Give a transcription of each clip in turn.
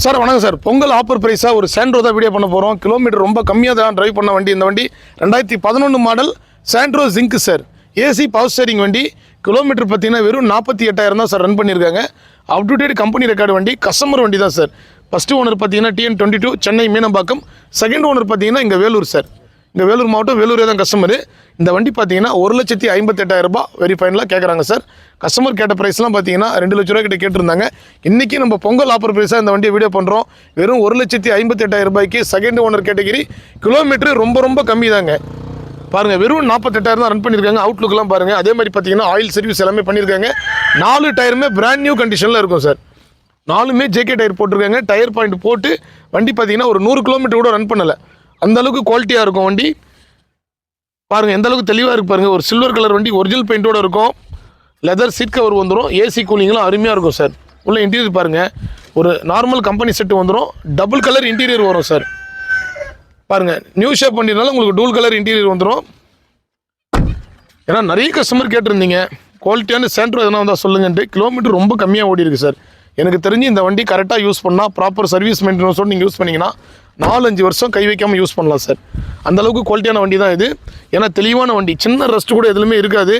Sir வணக்கம் sir. Pongal offer ப்ரைஸாக ஒரு சாண்ட்ரோ தான் வீடியோ பண்ண போகிறோம் கிலோமீட்டர் ரொம்ப கம்மியாக தான் ட்ரைவ் பண்ண வண்டி இந்த வண்டி. ரெண்டாயிரத்தி பதினொன்று model Santro Xing sir AC power steering வண்டி. கிலோமீட்டர் பார்த்தீங்கன்னா வெறும் நாற்பத்தி எட்டாயிரம் தான் சார் ரன் பண்ணியிருக்காங்க. Up to date company record வண்டி கஸ்டமர் வண்டி தான் சார். ஃபஸ்ட்டு ஓனர் பார்த்தீங்கன்னா TN twenty two Chennai Meenambakkam. Second owner பார்த்தீங்கன்னா இங்கே வேலூர் சார் இங்கே வேலூர் மாவட்டம் வேலூரே தான் கஸ்டமரு இந்த வண்டி பார்த்தீங்கன்னா ஒரு லட்சத்தி ஐம்பத்தெட்டாயிரரூபா வெரி ஃபைனலாக கேட்குறாங்க சார் கஸ்டமர் கேட்ட ப்ரைஸ்லாம் பார்த்தீங்கன்னா ரெண்டு லட்ச ரூபா கிட்ட கேட்டிருந்தாங்க. இன்றைக்கி நம்ம பொங்கல் ஆஃபர் ப்ரைஸாக இந்த வண்டியை வீடியோ பண்ணுறோம் வெறும் ஒரு லட்சத்தி ஐம்பத்தெட்டாயிரம் ரூபாய்க்கு செகண்ட் ஓனர் கேட்டகிரி கிலோமீட்டர் ரொம்ப ரொம்ப கம்மி தாங்க பாருங்கள் வெறும் நாற்பத்தெட்டாயிரம் தான் ரன் பண்ணியிருக்காங்க. அவுட்லுக்லாம் பாருங்கள் அதே மாதிரி பார்த்தீங்கன்னா ஆயில் சர்வீஸ் எல்லாமே பண்ணியிருக்காங்க. நாலு டயருமே பிராண்ட் நியூ கண்டிஷனில் இருக்கும் சார் நாலுமே ஜேகே டயர் போட்டிருக்காங்க. டயர் பாயிண்ட் போட்டு வண்டி பார்த்தீங்கன்னா ஒரு நூறு கிலோமீட்டர் கூட ரன் பண்ணலை. அந்த அளவுக்கு குவாலிட்டியாக இருக்கும் வண்டி. பாருங்கள் எந்த அளவுக்கு தெளிவாக இருக்கு பாருங்கள் ஒரு சில்வர் கலர் வண்டி ஒரிஜினல் பெயிண்டோட இருக்கும். லெதர் சீட் கவர் வந்துடும் ஏசி கூலிங்லாம் அருமையாக இருக்கும் சார் உள்ள இன்டீரியர் பாருங்கள் ஒரு நார்மல் கம்பெனி செட்டு வந்துடும் டபுள் கலர் இன்டீரியர் வரும் சார் பாருங்கள் நியூ ஷேப் பண்ணிருந்தாலும் உங்களுக்கு டூல் கலர் இன்டீரியர் வந்துடும் ஏன்னா நிறைய கஸ்டமர் கேட்டிருந்தீங்க. குவாலிட்டியான சென்டர் எதனா வந்தால் சொல்லுங்கன்ட்டு. கிலோமீட்டர் ரொம்ப கம்மியாக ஓடி இருக்குது சார் எனக்கு தெரிஞ்சு இந்த வண்டி கரெக்டாக யூஸ் பண்ணால் ப்ராப்பர் சர்வீஸ் மெயின்டெனன்ஸோடு நீங்கள் யூஸ் பண்ணிங்கன்னா நாலஞ்சு வருஷம் கை வைக்காமல் யூஸ் பண்ணலாம் சார் அந்த அளவுக்கு குவாலிட்டியான வண்டி தான் இது. ஏன்னா தெளிவான வண்டி. சின்ன ரஸ்ட் கூட எதுலையுமே இருக்காது.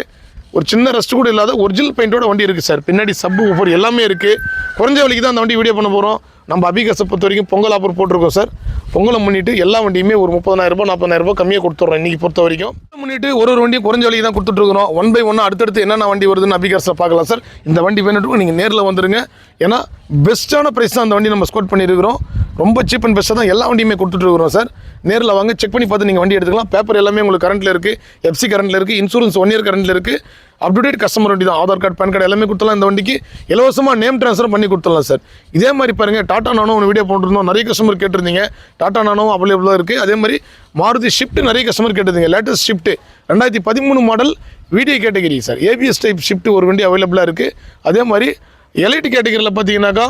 ஒரு சின்ன ரெஸ்ட் கூட இல்லாத ஒரிஜினல் பெயிண்டோட வண்டி இருக்குது சார் பின்னாடி சப்பு ஊஃபர் எல்லாமே இருக்குது குறைஞ்ச விலைக்கு தான் அந்த வண்டி வீடியோ பண்ண போகிறோம் நம்ம அபிகாசை பொறுத்த வரைக்கும் பொங்கல் ஆஃபர் போட்டிருக்கோம் சார் பொங்கலை முன்னிட்டு எல்லா வண்டியுமே ஒரு முப்பதாயிரம் ரூபாய் நாற்பதாயிரம் ரூபாய் கம்மியாக கொடுத்துட்றோம் இன்றைக்கி பொறுத்த வரைக்கும். முன்னிட்டு ஒரு ஒரு வண்டியும் குறைஞ்ச விலைக்கு தான் கொடுத்துட்ருக்குறோம் ஒன் பை ஒன்று அடுத்தடுத்து என்னென்ன வண்டி வருதுன்னு அபிகாசில் பார்க்கலாம் சார் இந்த வண்டி வேணுட்டுக்கும் நீங்கள் நேரில் வந்துடுங்க ஏன்னா பெஸ்ட்டான ப்ரைஸ் தான் அந்த வண்டி நம்ம ஸ்கோட் பண்ணியிருக்கிறோம் ரொம்ப சீப் அண்ட் பெஸ்ட்டாக தான் எல்லா வண்டியுமே கொடுத்துட்டு இருக்கிறோம் சார். நேரில் வாங்க செக் பண்ணி பார்த்து நீங்கள் வண்டி எடுத்துக்கலாம். பேப்பர் எல்லாமே உங்களுக்கு கரண்ட்டில் இருக்குது எஃப்சி கரண்ட்டில் இருக்குது இன்சூரன்ஸ் ஒன் இயர் கரண்ட்டில் இருக்குது அப்டுடேட் கஸ்டமர் வண்டி தான். ஆதார் கார்டு பேன் கார்டு எல்லாமே கொடுத்தலாம் இந்த வண்டிக்கு. இலவசமாக நேம் ட்ரான்ஸ்ஃபர் பண்ணி கொடுத்துடலாம் சார். இதே மாதிரி பாருங்கள் டாட்டா நானோ ஒன்று வீடியோ போட்டுருந்தோம். நிறைய கஸ்டமர் கேட்டிருந்தீங்க. டாட்டா நானோ அவைலபிளாக இருக்குது அதே மாதிரி மாருதி ஷிஃப்ட் நிறைய கஸ்டமர் கேட்டிருந்தீங்க. லேட்டஸ்ட் ஷிஃப்ட் ரெண்டாயிரத்தி பதிமூணு model video category sir. ABS type Swift ஒரு வண்டி அவைலபிளாக இருக்குது அதே மாதிரி எலைட் கேட்டகரியில் பார்த்தீங்கன்னாக்கா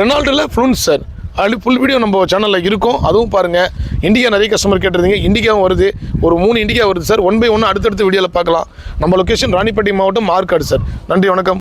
ரெனால்டில் ஃப்ளூன்ஸ் சார். அப்படி ஃபுல் வீடியோ நம்ம சேனலில் இருக்கும். அதுவும் பாருங்கள் இண்டிகா நிறைய கஸ்டமர் கேட்டிருந்தீங்க. இண்டிகாவும் வருது. ஒரு மூணு இண்டிகா வருது சார். ஒன் பை ஒன்று அடுத்தடுத்த வீடியோவில் பார்க்கலாம். நம்ம லொக்கேஷன் ராணிப்பேட்டை மாவட்டம் மார்க்காடு சார். நன்றி வணக்கம்.